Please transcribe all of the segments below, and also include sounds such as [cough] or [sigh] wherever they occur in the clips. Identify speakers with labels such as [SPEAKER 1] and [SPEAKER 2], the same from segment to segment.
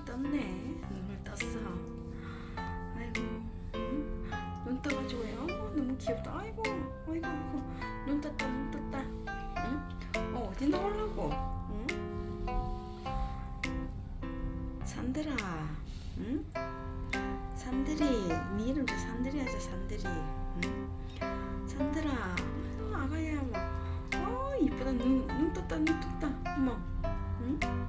[SPEAKER 1] 눈을 떴네. 눈을 떴어. 아이고, 응? 눈 떠가지고 애 어, 너무 귀엽다. 아이고, 아이고, 아이고, 눈 떴다, 눈 떴다. 응? 어, 어디 나올라고? 응? 산들아, 응? 산들이, 네 이름도 산들이 하자, 산들이. 응? 산들아, 어, 아가야, 뭐, 어, 이쁘다, 눈, 눈 떴다, 눈 떴다, 어머, 응?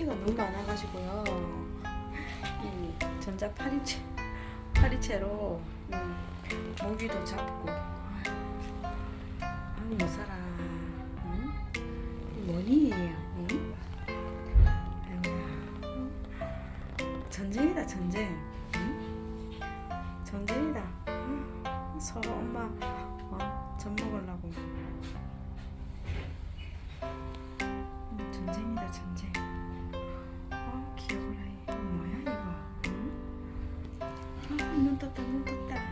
[SPEAKER 1] 모기가 너무 많아가지고요. 이 전자 파리채 파리채로 음, 모기도 잡고 아유 못 살아. 응? 뭐니? 응? 전쟁이다 전쟁. 응? 전쟁이다. 응? 서로 엄마 어, 젖 먹으려고. 음, 전쟁이다 전쟁. 떴다 눈 떴다.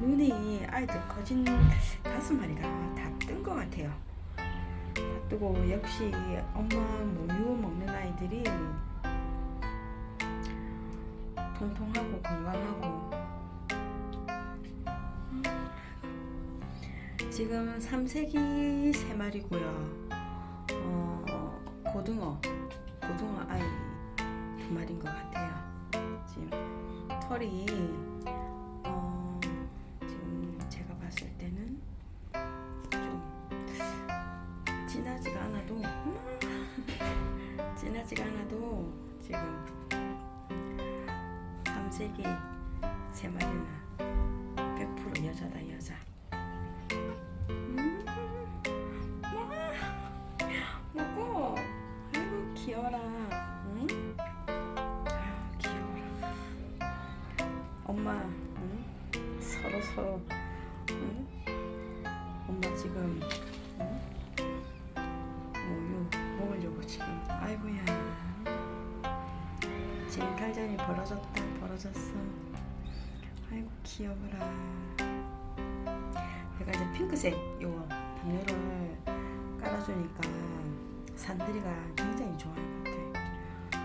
[SPEAKER 1] 눈이 아이들 거진 다섯 마리가 다 뜬 것 같아요. 다 뜨고 역시 엄마 모유 먹는 아이들이 통통하고 건강하고 지금 3세기 3마리고요. 어, 고등어, 고등어 아이 두 마리인 것 같아요. 지금 털이 세기 세 마리는 100% 여자다 여자. 음, 와. 먹어. 아이고 귀여워라. 응? 아 귀여워라. 엄마, 응? 서로 서로, 응? 엄마 지금, 지금 탈전이 벌어졌다, 벌어졌어. 아이고 귀여워라. 제가 이제 핑크색 요 담요를 깔아주니까 산들이가 굉장히 좋아할 것 같아.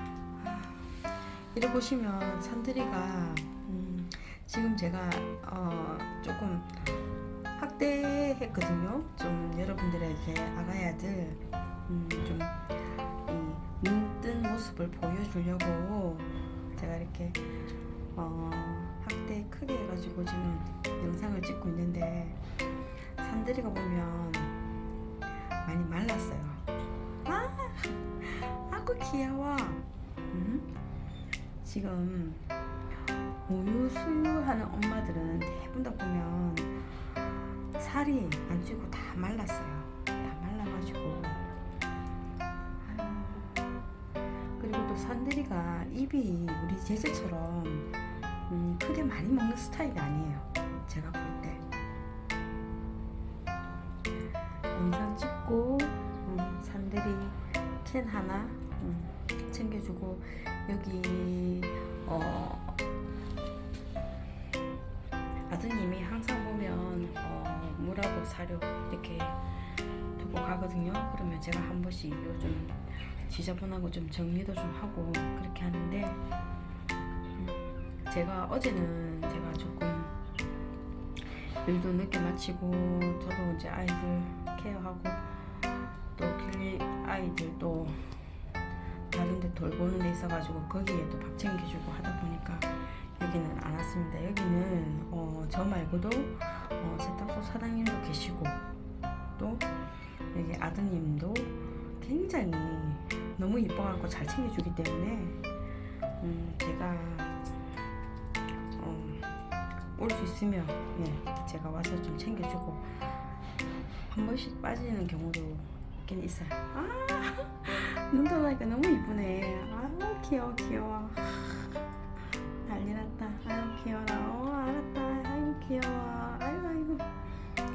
[SPEAKER 1] 아, 이래 보시면 산들이가 음, 지금 제가 어, 조금 학대했거든요. 좀 여러분들에게 아가야들 음, 좀이눈뜬 모습을 보여주려고 제가 이렇게 어, 학대 크게 해가지고 지금 영상을 찍고 있는데 산들이가 보면 많이 말랐어요. 아, 아구 귀여워. 음? 지금 우유 수유하는 엄마들은 대부분 다 보면 살이 안 찌고 다 말랐어요. 다 말라가지고. 또 산들이가 입이 우리 제재처럼 음, 크게 많이 먹는 스타일이 아니에요. 제가 볼 때. 영상 찍고 음, 산들이 캔 하나 음, 챙겨주고 여기 어, 아드님이 항상 보면 어, 물하고 사료 이렇게 두고 가거든요. 그러면 제가 한 번씩 요즘 지저분하고 좀 정리도 좀 하고 그렇게 하는데 음, 제가 어제는 제가 조금 일도 늦게 마치고 저도 이제 아이들 케어하고 또길 아이들 또 다른 데 돌보는 데 있어가지고 거기에 또 밥 챙겨주고 하다 보니까 여기는 안 왔습니다. 여기는 어, 저 말고도 어, 세탁소 사장님도 계시고 또 여기 아드님도 굉장히 너무 이뻐갖고 잘 챙겨주기 때문에 음, 제가 어, 올수 있으면 예, 제가 와서 좀 챙겨주고 한 번씩 빠지는 경우도 있긴 있어요. 아, [laughs] 눈 떠나니까 너무 이쁘네. 아유 귀여워 귀여워. 난리 났다. 아유 귀여워라. 어 알았다. 아유 귀여워. 아이고 아이고.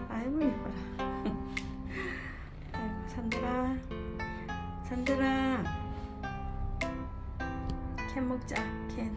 [SPEAKER 1] 아이고 예뻐라. [laughs] 아이고 산들아. 산들아. 캔 먹자 캔.